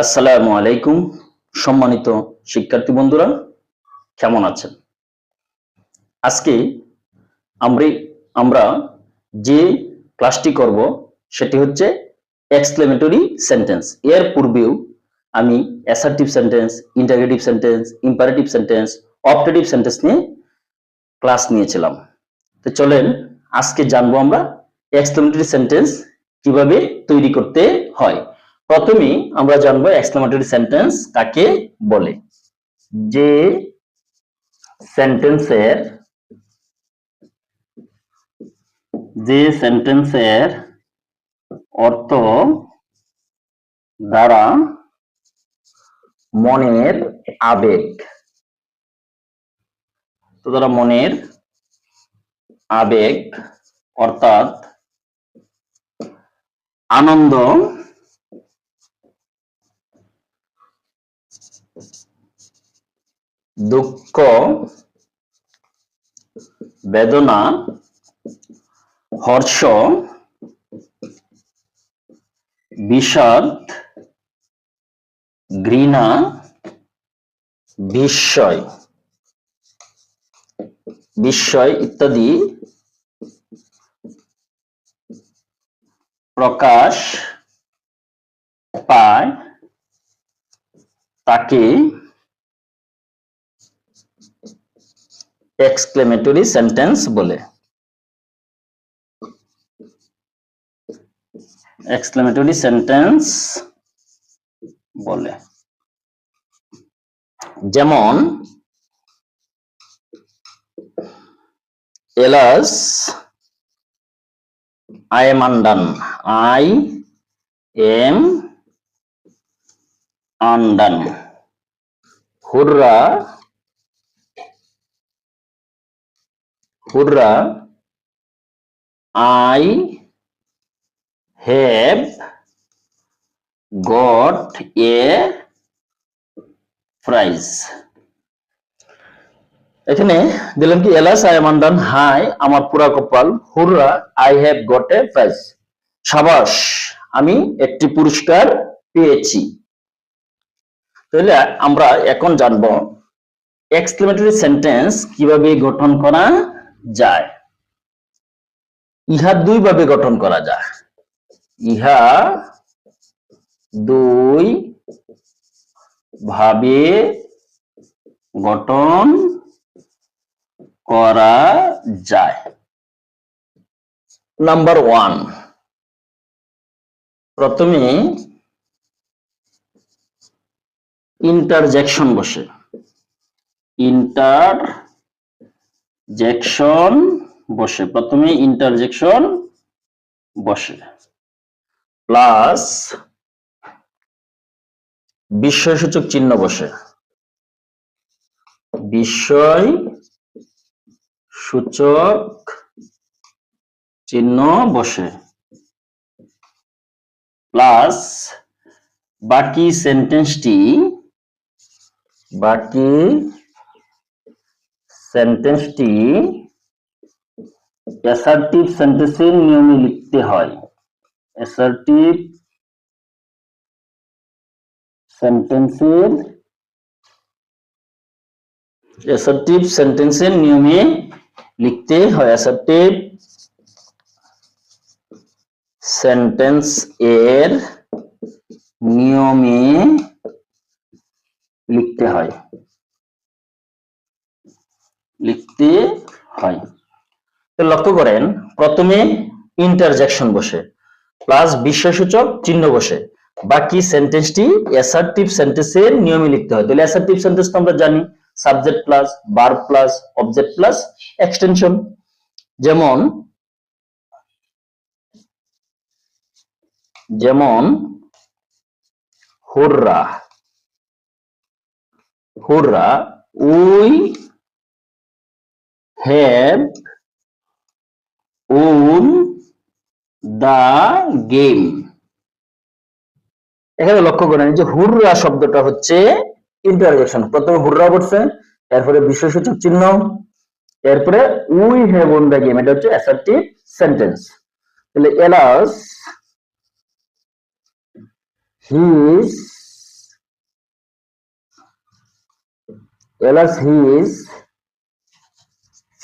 আসসালামু আলাইকুম, সম্মানিত শিক্ষার্থী বন্ধুরা, কেমন আছেন? আজকে আমরা আমরা যে ক্লাসটি করব, সেটি হচ্ছে এক্সক্লেমেটরি সেন্টেন্স এর পূর্বেও আমি assertive sentence interrogative sentence imperative sentence optative sentence নিয়ে ক্লাস নিয়েছিলাম। তো চলেন, আজকে জানব আমরা এক্সক্লেমেটরি সেন্টেন্স কীভাবে তৈরি করতে হয়। প্রথমেই আমরা জানব এক্সক্লেমেটরি সেন্টেন্স কাকে বলে। যে সেন্টেন্সের যে সেন্টেন্সের অর্থ দ্বারা মনের আবেগ। তো দ্বারা মনের আবেগ অর্থাৎ আনন্দ দুঃখ বেদনা হর্ষ বিষাদ ঘৃণা বিস্ময়। বিস্ময় ইত্যাদি। প্রকাশ পায় তাকে এক্সক্লেমেটরি সেন্টেন্স বলে। এক্সক্লেমেটরি সেন্টেন্স বলে। যেমন, alas, I am undone, I am undone. Hurrah hurrah I have got a prize এখানে দিলাম কি এলাস আই এম আন্ডান হাই, আমার পুরা কপাল, hurrah I have got a prize সাবাস, আমি একটি পুরস্কার পেয়েছি। তাহলে আমরা এখন জানব এক্সক্লেমেটরি সেন্টেন্স কীভাবে গঠন করা যায়। ইহা দুই ভাবে গঠন করা যায়। ইহা দুই ভাবে গঠন করা যায়। নাম্বার ওয়ান প্রথমে ইন্টারজেকশন বসে। ইন্টারজেকশন বসে। প্রথমে ইন্টারজেকশন বসে। প্লাস বিস্ময়সূচক চিহ্ন বসে। বিস্ময় সূচক চিহ্ন বসে। প্লাস বাকি সেন্টেন্সটি বাকি সেন্টেন্সটি অ্যাসার্টিভ সেন্টেন্সের নিয়মে লিখতে হয়। অ্যাসার্টিভ সেন্টেন্সের অ্যাসার্টিভ সেন্টেন্সের নিয়মে লিখতে হয়। অ্যাসার্টিভ সেন্টেন্স এর নিয়মে লিখতে হয়। লিখতে হয়। লক্ষ্য করেন, প্রথমে ইন্টারজেকশন বসে প্লাস বিশ্বসূচক চিহ্ন বসে। বাকি সেন্টেন্সটি অ্যাসার্টিভ সেন্টেন্সের নিয়মে লিখতে হয়। তাহলে অ্যাসার্টিভ সেন্টেন্স তো আমরা জানি সাবজেক্ট প্লাস বার প্লাস অবজেক্ট প্লাস এক্সটেনশন যেমন যেমন, hurrah hurrah we have won the game এখানে লক্ষ্য করেন যে হুররা শব্দটা হচ্ছে ইন্টারজেকশন প্রথমে হুররা পড়ছে, এরপরে বিশ্বসূচক চিহ্ন, এরপরে we have won the game এটা হচ্ছে অ্যাসার্টিভ সেন্টেন্স তাহলে alas his alas his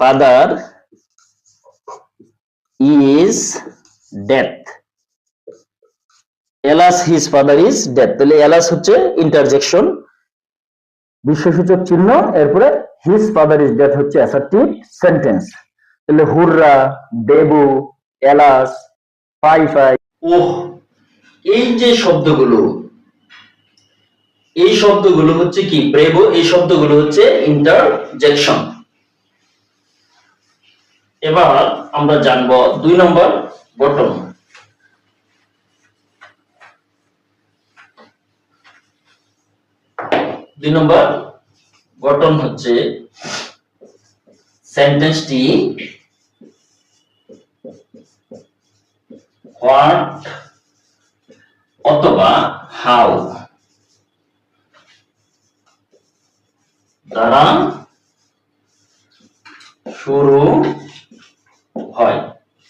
father is death alas his father is death তাহলে এলাস হচ্ছে ইন্টারজেকশন বিশ্বসূচক চিহ্ন, এরপরে হিজ ফাদার ইজ ডেথ হচ্ছে অ্যাসার্টিভ সেন্টেন্স তাহলে হুররা, দেবু এলাস ফাই ফাই ওহ, এই যে শব্দগুলো, এই শব্দগুলো হচ্ছে কি? ব্রেভো এই শব্দগুলো হচ্ছে ইন্টারজেকশন এবার আমরা জানব দুই নম্বর গঠন দুই নম্বর গঠন হচ্ছে সেন্টেন্সটি হোয়াট অথবা হাউ দ্বারা শুরু হয়।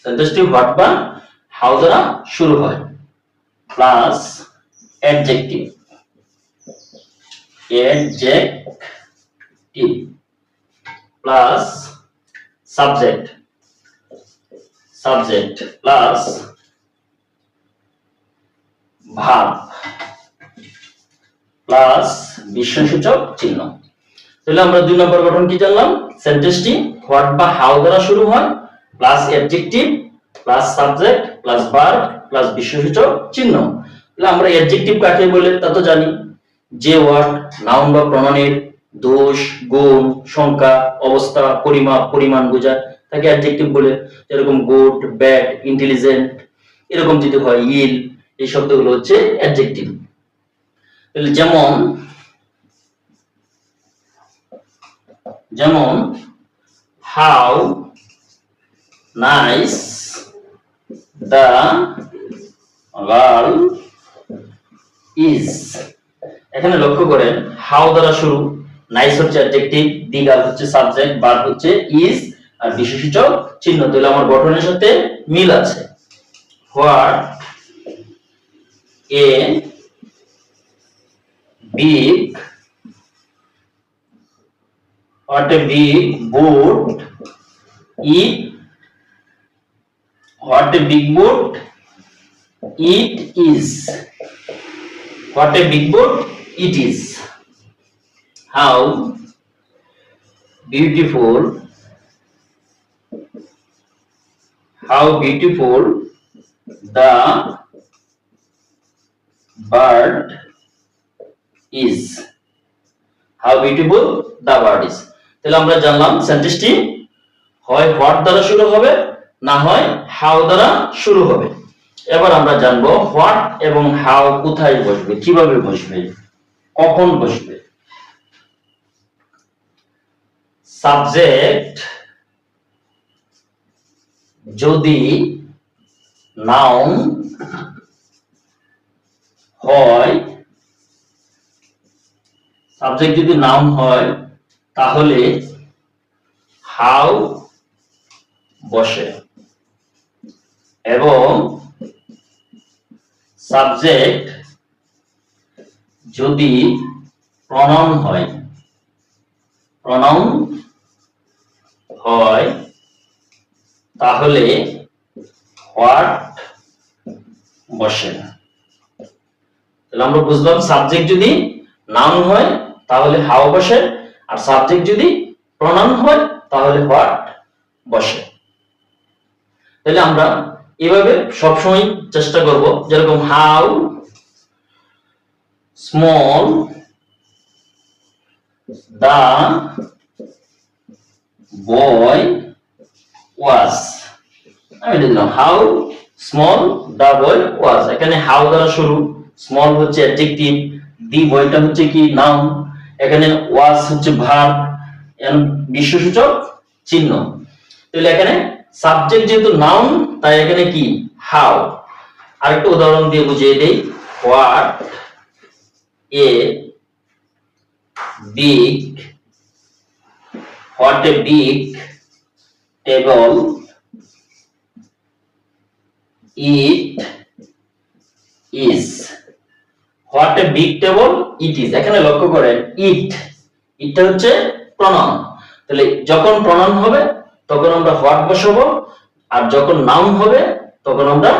সেন্টেন্সটি হোয়াট বা হাউ দ্বারা শুরু হয়। Plus adjective adjective plus subject subject plus verb plus বিশ্বসূচক চিহ্ন। তাহলে আমরা দুই নম্বর গঠন কি জানলাম? সেন্টেন্সটি হোয়াট বা হাউ দ্বারা শুরু হয়। Plus adjective plus subject plus verb plus বিশ্বসূচক চিহ্ন। তাহলে আমরা অ্যাডজেক্টিভ কাকে বলে তা তো জানি। যে ওয়ার্ড নাউন বা প্রণালীর দোষ, গুণ, সংখ্যা, অবস্থা, পরিমাপ, পরিমাণ বোঝায়। তাকে অ্যাডজেক্টিভ বলে। যেরকম গুড ব্যাড ইন্টেলিজেন্ট এরকম যদি হয় ইল এই শব্দগুলো হচ্ছে অ্যাডজেক্টিভ তাহলে যেমন যেমন how nice the girl is এখানে লক্ষ্য করেন হাউ দ্বারা শুরু? নাইস হচ্ছে অ্যাডজেক্টিভ দি গার্ল হচ্ছে সাবজেক্ট বার হচ্ছে ইজ আর বিশেষসূচক চিহ্ন। তাহলে আমার গঠনের সাথে মিল আছে। What a big, what a big boat it what a big boat it is what a big boat it is how beautiful how beautiful the bird is how beautiful the bird is তাহলে আমরা জানলাম সেন্টেন্সটি হয় what দ্বারা শুরু হবে না হয় how দ্বারা শুরু হবে। এবার আমরা জানব হোয়াট এবং হাউ কোথায় বসবে, কীভাবে বসবে, কখন বসবে। সাবজেক্ট যদি নাউন হয়, সাবজেক্ট যদি নাউন হয়, তাহলে হাউ বসে। এবং সাবজেক্ট যদি প্রনাউন হয় প্রনাউন হয়, তাহলে হোয়াট বসে না। তাহলে আমরা বুঝলাম সাবজেক্ট যদি নাম হয়, তাহলে হাও বসে, আর সাবজেক্ট যদি প্রণাম হয়, তাহলে হোয়াট বসে। তাহলে আমরা এভাবে সবসময় চেষ্টা করব, যেরকম হাউ স্মল দা বয় ওয়াজ। আমি লিখলাম হাউ স্মল দা বয় ওয়াজ। এখানে হাউ দ্বারা শুরু, স্মল হচ্ছে অ্যাডজেক্টিভ, দি বয়টা হচ্ছে কি নাউন, এখানে ওয়াজ হচ্ছে ভার্ব বিশ্বসূচক চিহ্ন। তাহলে এখানে সাবজেক্ট যেহেতু নাউন তাই এখানে কি? হাউ আরেকটা উদাহরণ দিয়ে বুঝিয়ে দেই। What a big what a big table it is what a big table it is এখানে লক্ষ্য করেন ইট ইটটা হচ্ছে প্রনাউন তাহলে যখন প্রনাউন হবে তখন আমরা হোয়াট বসাবো, আর যখন নাউন হবে, তখন আমরা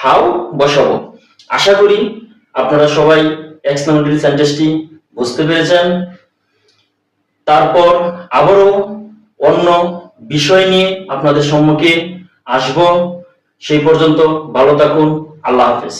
হাউ বসাবো। আশা করি আপনারা সবাই এক্সপ্লেনেটরি সেন্টেন্সটি বুঝতে পেরেছেন। তারপর আবারও অন্য বিষয় নিয়ে আপনাদের সম্মুখে আসব। সেই পর্যন্ত ভালো থাকুন, আল্লাহ হাফেজ।